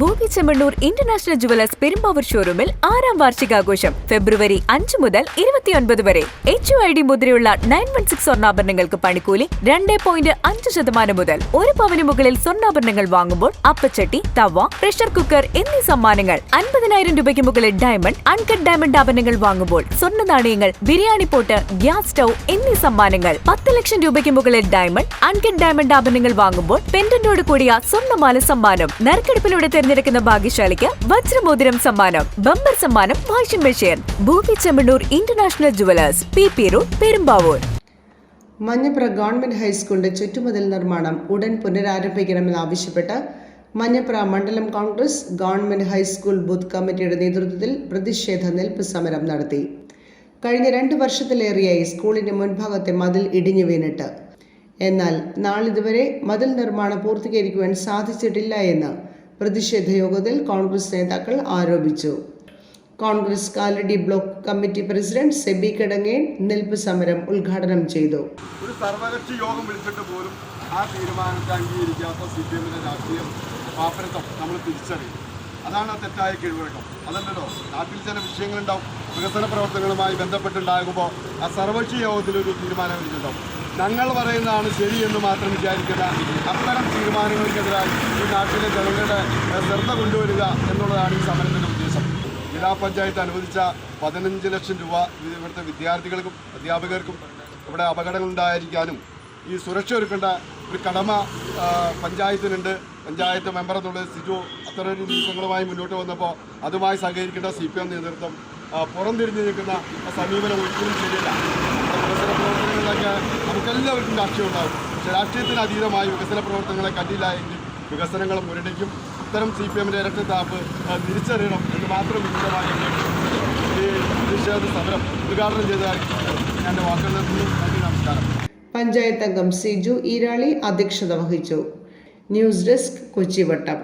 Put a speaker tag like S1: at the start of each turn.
S1: ഭൂമി Chemmanur international jewellers Perumbavoor ഷോറൂമിൽ ആറാം വാർഷികാഘോഷം ഫെബ്രുവരി അഞ്ച് മുതൽ ഇരുപത്തിയൊൻപത് വരെ. എച്ച് ഐ ഡി മുദ്രയുള്ള നയൻ വൺ സിക്സ് സ്വർണാഭരണങ്ങൾക്ക് പണിക്കൂലി രണ്ട് പോയിന്റ് അഞ്ച് ശതമാനം മുതൽ ഒരു പവന് മുകളിൽ സ്വർണാഭരണങ്ങൾ വാങ്ങുമ്പോൾ അപ്പച്ചട്ടി തവ പ്രഷർ കുക്കർ എന്നീ സമ്മാനങ്ങൾ അൻപതിനായിരം രൂപയ്ക്ക് മുകളിൽ ഡയമണ്ട് അൺകട്ട് ഡയമണ്ട് ആഭരണങ്ങൾ വാങ്ങുമ്പോൾ സ്വർണ നാണയങ്ങൾ ബിരിയാണി പോട്ട് ഗ്യാസ് സ്റ്റൗ എന്നീ സമ്മാനങ്ങൾ പത്ത് ലക്ഷം രൂപയ്ക്ക് മുകളിൽ ഡയമണ്ട് അൺകട്ട് ഡയമണ്ട് ആഭരണങ്ങൾ വാങ്ങുമ്പോൾ പെൻഡന്റോട് കൂടിയ സ്വർണമാല സമ്മാനം നറുക്കെടുപ്പിലൂടെ തിരഞ്ഞെടുക്കുന്ന ഭാഗ്യശാലിക്ക് വജ്രമോതിരം സമ്മാനം ബമ്പർ സമ്മാനം വാഷിംഗ് മെഷീൻ ഭൂമി Chemmanur international jewellers P P road Perumbavoor.
S2: Manjapra government ഹൈസ്കൂളിന്റെ ചുറ്റുമതിൽ നിർമ്മാണം ഉടൻ പുനരാരംഭിക്കണമെന്നാവശ്യപ്പെട്ട് മഞ്ഞപ്ര മണ്ഡലം കോൺഗ്രസ് ഗവൺമെന്റ് ഹൈസ്കൂൾ ബൂത്ത് കമ്മിറ്റിയുടെ നേതൃത്വത്തിൽ പ്രതിഷേധ നിൽപ്പ് സമരം നടത്തി. കഴിഞ്ഞ രണ്ട് വർഷത്തിലേറെയായി സ്കൂളിന്റെ മുൻഭാഗത്തെ മതിൽ ഇടിഞ്ഞു വീണിട്ട്. എന്നാൽ നാളിതുവരെ മതിൽ നിർമ്മാണം പൂർത്തീകരിക്കുവാൻ സാധിച്ചിട്ടില്ല എന്ന് പ്രതിഷേധ യോഗത്തിൽ കോൺഗ്രസ് നേതാക്കൾ ആരോപിച്ചു. Congress Kalady block committee president Sebi Kidangen നിൽപ്പ് സമരം ഉദ്ഘാടനം ചെയ്തു.
S3: ഒരു സർവകക്ഷി യോഗം വിളിച്ചിട്ട് പോലും ആ തീരുമാനത്തെ അംഗീകരിക്കാത്ത സി രാഷ്ട്രീയം പാപ്പരത്വം നമ്മൾ തിരിച്ചറിയും. അതാണ് ആ തെറ്റായ കീഴ്വഴക്കം. അതല്ലല്ലോ നാട്ടിൽ ചില വിഷയങ്ങളുണ്ടാവും. വികസന പ്രവർത്തനങ്ങളുമായി ബന്ധപ്പെട്ടുണ്ടാകുമ്പോൾ ആ സർവകക്ഷി യോഗത്തിലൊരു തീരുമാനം എടുക്കുന്നുണ്ടാവും ഞങ്ങൾ പറയുന്നതാണ് ശരിയെന്ന് മാത്രം വിചാരിക്കുന്ന അത്തരം തീരുമാനങ്ങൾക്കെതിരായി ഈ നാട്ടിലെ ജനങ്ങളുടെ ശ്രദ്ധ കൊണ്ടുവരിക എന്നുള്ളതാണ് ഈ സമരത്തിന്റെ ഉദ്ദേശം. ജില്ലാ പഞ്ചായത്ത് അനുവദിച്ച പതിനഞ്ച് ലക്ഷം രൂപ ഇവിടുത്തെ വിദ്യാർത്ഥികൾക്കും അധ്യാപകർക്കും ഇവിടെ അപകടങ്ങളുണ്ടായിരിക്കാനും ഈ സുരക്ഷ ഒരുക്കേണ്ട ഒരു കടമ പഞ്ചായത്തിനുണ്ട്. പഞ്ചായത്ത് മെമ്പർ എന്നുള്ളത് സിജു അത്തരം നീക്കങ്ങളുമായി മുന്നോട്ട് വന്നപ്പോൾ അതുമായി സഹകരിക്കേണ്ട സി പി എം നേതൃത്വം പുറംതിരിഞ്ഞ് നിൽക്കുന്ന സമീപനം ഒരിക്കലും ശരിയല്ല നമ്മുടെ നമുക്കെല്ലാവർക്കും രാഷ്ട്രീയം ഉണ്ടാകും പക്ഷേ രാഷ്ട്രീയത്തിന് അതീതമായി വികസന പ്രവർത്തനങ്ങളെ കണ്ടില്ല എങ്കിൽ വികസനങ്ങൾ മുരടിക്കും. ഇത്തരം സി പി എമ്മിന്റെ ഇരട്ടത്താപ്പ് താപ്പ് തിരിച്ചറിയണം എന്ന് മാത്രം വിശദമായി ഈ പ്രതിഷേധ സമരം ഉദ്ഘാടനം ചെയ്തതായി എന്റെ വാക്കുകൾ നന്ദി നമസ്കാരം.
S2: പഞ്ചായത്ത് അംഗം സിജു ഈരാളി അധ്യക്ഷത വഹിച്ചു. News desk Kochivattam.